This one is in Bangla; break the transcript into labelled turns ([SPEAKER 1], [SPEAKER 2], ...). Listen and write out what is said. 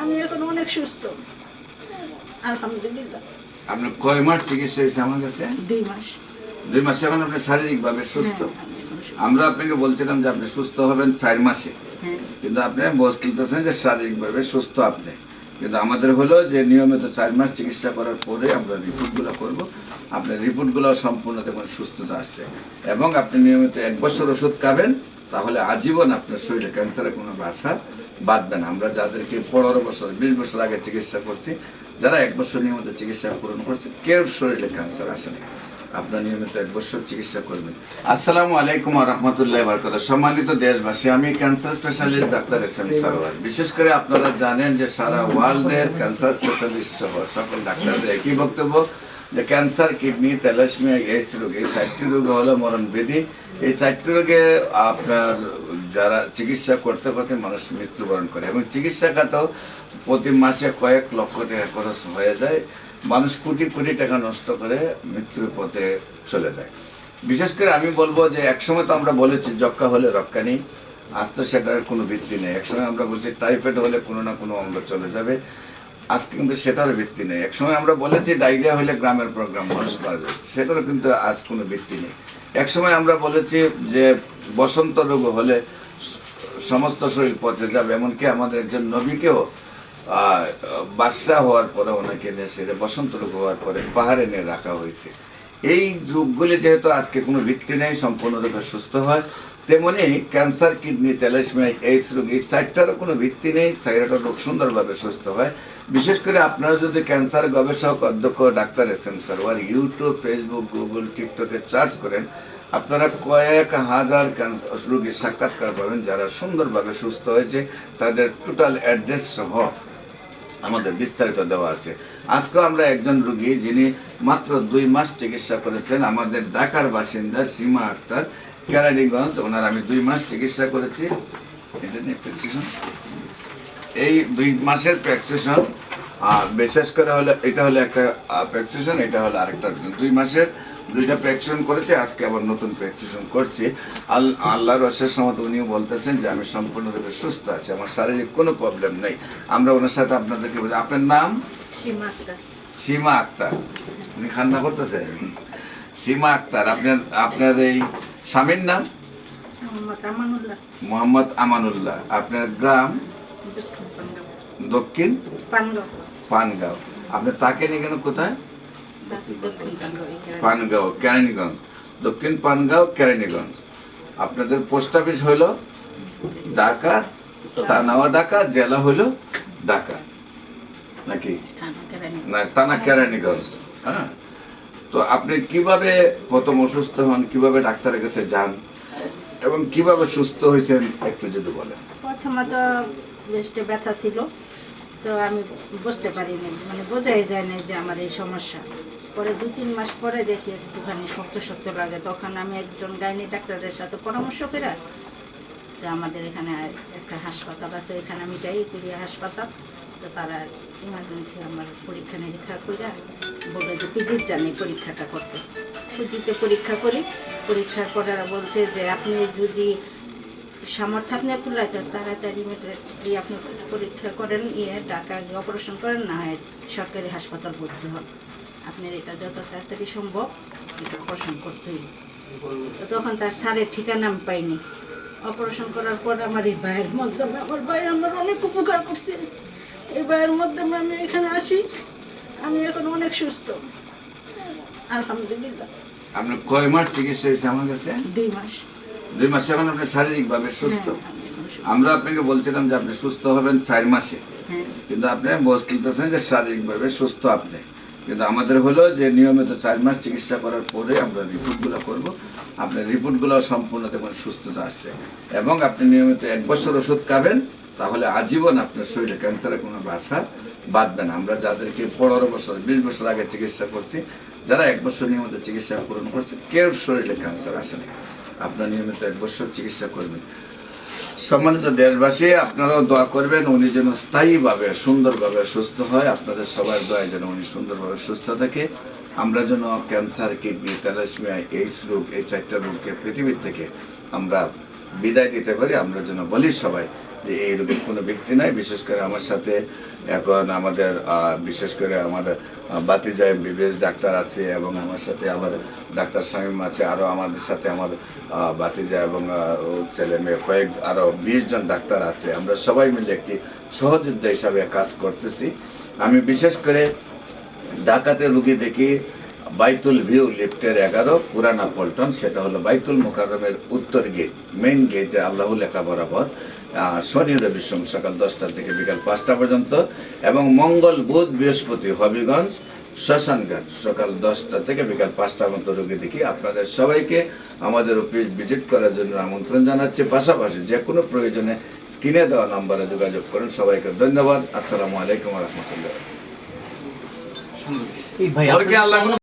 [SPEAKER 1] আমি এখন অনেক সুস্থ। আলহামদুলিল্লাহ।
[SPEAKER 2] আপনার কয় মাস চিকিৎসা হয়েছে আমার কাছে?
[SPEAKER 1] দুই মাস।
[SPEAKER 2] দুই মাসে এখন আপনি শারীরিকভাবে সুস্থ?
[SPEAKER 1] হ্যাঁ, সুস্থ।
[SPEAKER 2] আমরা আপনাকে বলছিলাম যে আপনি সুস্থ হবেন চার মাসে।
[SPEAKER 1] হ্যাঁ।
[SPEAKER 2] কিন্তু আপনি বলতেছেন যে শারীরিকভাবে সুস্থ আপনি। কিন্তু আমাদের হলো যে নিয়মিত চার মাস চিকিৎসা করার পরে আমরা রিপোর্টগুলো করব। আপনার রিপোর্টগুলো সম্পূর্ণ দেখুন সুস্থতা আসছে। এবং আপনি নিয়মিত এক বছর ওষুধ খাবেন তাহলে আজীবন আপনার শরীরে ক্যান্সারের কোনো বাসা বাঁধবে না আমরা যাদেরকে পনেরো বছর, বিশ বছর আগে চিকিৎসা করছি, যারা এক বছর নিয়মিত চিকিৎসা পূরণ করছে, কেউ শরীরে ক্যান্সার আসে না। আপনার নিয়মিত এক বছর চিকিৎসা করবেন। আসসালামু আলাইকুম রহমতুল্লাহ বরকত সম্মানিত দেশবাসী, আমি cancer specialist doctor S M Sarwar বিশেষ করে আপনারা জানেন যে সারা ওয়ার্ল্ডের ক্যান্সার স্পেশালিস্ট সহ সকল ডাক্তারদের একই বক্তব্য, যে ক্যান্সার কিডনি তেলাসমিয়া এইডস রোগ, এই চারটি রোগ হলো মরণ ব্যাধি। এই চারটি রোগে আপনার যারা চিকিৎসা করতে করতে মানুষ মৃত্যুবরণ করে। এবং চিকিৎসা খাতেও প্রতি মাসে কয়েক লক্ষ টাকা খরচ হয়ে যায়। মানুষ কোটি কোটি টাকা নষ্ট করে মৃত্যুর পথে চলে যায়। বিশেষ করে আমি বলব যে একসময় তো আমরা বলেছি যক্ষা হলে রক্ষা নেই, আজ তো সেটার কোনো ভিত্তি নেই। একসময় আমরা বলছি টাইফয়েড হলে কোনো না কোনো অঙ্গ চলে যাবে। আজকে কিন্তু সেটার ভিত্তি নেই। একসময় আমরা বলেছি, ডায়রিয়া হলে গ্রামের প্রোগ্রাম মানুষ পারবে। সেটারও কিন্তু আজ কোনো ভিত্তি নেই। একসময় আমরা বলেছি যে বসন্ত রোগ হলে সমস্ত শরীর পচে যাবে, এমনকি আমাদের একজন নবীকেও বাদশা হওয়ার পরে ওনাকে নিয়ে সেটা বসন্ত রোগ হওয়ার পরে পাহাড়ে নিয়ে রাখা হয়েছে। এই রোগগুলি যেহেতু আজকে কোনো ভিত্তি নেই সম্পূর্ণরূপে সুস্থ হয়। তেমনি ক্যান্সার, কিডনি তেলাসমিয়া এইডস রোগ এই চারটারও কোনো ভিত্তি নেই। চারটা রোগ সুন্দরভাবে সুস্থ হয়। বিশেষ করে আপনারা যদি ক্যান্সার গবেষক, অধ্যক্ষ, doctor, S M Sarwar YouTube, Facebook, Google, টিকটকে সার্চ করেন, আপনারা কয়েক হাজার ক্যান্সার রোগীর সাক্ষাৎকার পাবেন যারা সুন্দরভাবে সুস্থ হয়েছে। তাদের টোটাল অ্যাড্রেস সহ আমাদের বিস্তারিত দেওয়া আছে। আজকেও আমরা একজন রুগী যিনি মাত্র দুই মাস চিকিৎসা করেছেন। আমাদের ঢাকার বাসিন্দা সীমা আক্তার। কেরানীগঞ্জ ওনার আমি দুই মাস চিকিৎসা করেছি। এটা নিয়ে এই দুই মাসের প্রেসক্রিপশন বিশেষ করে হলো এটা হলো একটা প্রেসক্রিপশন এটা হলো আরেকটা। দুই মাসের দুইটা প্রেসক্রিপশন করেছি আজকে আবার নতুন প্রেসক্রিপশন করছি। আল আল্লাহর অশেষ মত উনিও বলতেছেন যে আমি সম্পূর্ণরূপে সুস্থ আছি আমার শারীরিক কোনো প্রবলেম নেই। আমরা ওনার সাথে আপনাদেরকে বলছি আপনার নাম?
[SPEAKER 1] সীমা আক্তার।
[SPEAKER 2] সীমা আক্তার। উনি খান্না করতেছেন সীমা আক্তার আপনার আপনার এই স্বামীর নাম?
[SPEAKER 1] মোহাম্মদ আমানুল্লাহ।
[SPEAKER 2] আপনার গ্রাম?
[SPEAKER 1] দক্ষিণ পানগাঁও
[SPEAKER 2] পানগাঁও। আপনি তাকে নিয়ে গেলেন কোথায়
[SPEAKER 1] পানগাঁও
[SPEAKER 2] কেরানীগঞ্জ। দক্ষিণ পানগাঁও কেরানীগঞ্জ। আপনাদের পোস্ট অফিস হইল ঢাকা তানাওয়া ঢাকা জেলা হইল ঢাকা। নাকি? না তানা কেরানীগঞ্জ। হ্যাঁ। তো আপনি কীভাবে প্রথম অসুস্থ হন? কীভাবে ডাক্তারের কাছে যান? এবং কীভাবে সুস্থ হয়েছেন? একটু যদি বলেন।
[SPEAKER 1] প্রথমত বেস্টে ব্যথা ছিল, তো আমি বুঝতে পারিনি। মানে বোঝাই যায় না যে আমার এই সমস্যা। পরে দু তিন মাস পরে দেখি একটুখানি শক্ত শক্ত লাগে। তখন আমি একজন গাইনি ডাক্তারের সাথে পরামর্শ করে যে আমাদের এখানে একটা হাসপাতাল আছে এখানে আমি যাই কুড়িয়া হাসপাতাল। তো তারা ইমার্জেন্সি আমার পরীক্ষা নিরীক্ষা করে বলে যে পিজির জানি পরীক্ষাটা করতে। পিজিতে পরীক্ষা করি, পরীক্ষার পরে বলছে যে, আপনি যদি সামর্থ্য আপনি কুলাইতে তাড়াতাড়ি দিয়ে আপনি পরীক্ষা করেন ইয়ে ঢাকা গিয়ে অপারেশন করেন, না হয় সরকারি হাসপাতাল ভর্তি হন। আপনার এটা যত তাড়াতাড়ি সম্ভব, এটা অপারেশন করতেই তো তখন তার স্যারের ঠিকানা আমি পাইনি। অপারেশন করার পর আমার এই ভাইয়ের মাধ্যমে আমার ভাই আমার অনেক উপকার করছে। এই ভাইয়ের মাধ্যমে আমি এখানে আসি। আমি এখন অনেক সুস্থ। আলহামদুলিল্লাহ।
[SPEAKER 2] আপনার কয় মাস চিকিৎসা হয়েছে আমার কাছে?
[SPEAKER 1] দুই মাস।
[SPEAKER 2] দুই মাসে এখন আপনি শারীরিকভাবে সুস্থ?
[SPEAKER 1] হ্যাঁ, সুস্থ।
[SPEAKER 2] আমরা আপনাকে বলছিলাম যে আপনি সুস্থ হবেন চার মাসে।
[SPEAKER 1] হ্যাঁ।
[SPEAKER 2] কিন্তু আপনি বলতেছেন যে শারীরিকভাবে সুস্থ আপনি। কিন্তু আমাদের হলো যে নিয়মিত চার মাস চিকিৎসা করার পরে আমরা রিপোর্টগুলো করব। আপনার রিপোর্টগুলো সম্পূর্ণ দেখুন সুস্থতা আসছে। এবং আপনি নিয়মিত এক বছর ওষুধ খাবেন। তাহলে আজীবন আপনার শরীরে ক্যান্সারের কোনো বাসা বাঁধবে না আমরা যাদেরকে পনেরো বছর, বিশ বছর আগে চিকিৎসা করছি, যারা এক বছর নিয়মিত চিকিৎসা পূরণ করছে, কেউ শরীরে ক্যান্সার আসে না। আপনার নিয়মিত এক বছর চিকিৎসা করবেন। সম্মানিত দেশবাসী, আপনারাও দোয়া করবেন, উনি যেন স্থায়ীভাবে, সুন্দরভাবে সুস্থ হয়। আপনাদের সবার দোয়ায় যেন উনি সুন্দরভাবে সুস্থ থাকে। আমরা যেন ক্যান্সার কিডনি তেলাসমিয়া এইস রোগ, এই চারটা রোগকে পৃথিবীর থেকে আমরা বিদায় দিতে পারি। আমরা যেন বলি সবাই যে এই রোগের কোনো ব্যক্তি নাই, বিশেষ করে আমার সাথে এখন আমাদের বিশেষ করে আমার বাতিজা বিবেশ ডাক্তার আছে এবং আমার সাথে আমার ডাক্তার শামীম আছে আরও আমাদের সাথে আমার বাতিজা এবং ছেলে মেয়ে কয়েক আরও বিশ জন ডাক্তার আছে। আমরা সবাই মিলে একটি সহযোদ্ধা হিসাবে কাজ করতেছি। আমি বিশেষ করে ডাকাতে রুগী দেখি বাইতুল ভিউ লিফটের এগারো, পুরানা পল্টন, সেটা হলো বাইতুল মোকাররমের উত্তর গেট মেইন গেটে আল্লাহ লেখা বরাবর। শনি রবি সোম সকাল দশটা থেকে বিকাল পাঁচটা পর্যন্ত এবং মঙ্গল বুধ বৃহস্পতি হবিগঞ্জ শ্মশানঘাট সকাল দশটা থেকে বিকাল পাঁচটা পর্যন্ত রোগী দেখি। আপনাদের সবাইকে আমাদের অফিস ভিজিট করার জন্য আমন্ত্রণ জানাচ্ছি। পাশাপাশি যে কোনো প্রয়োজনে স্ক্রিনে দেওয়া নম্বরে যোগাযোগ করুন। সবাইকে ধন্যবাদ। আসসালামু আলাইকুম রহমতুল্লাহ।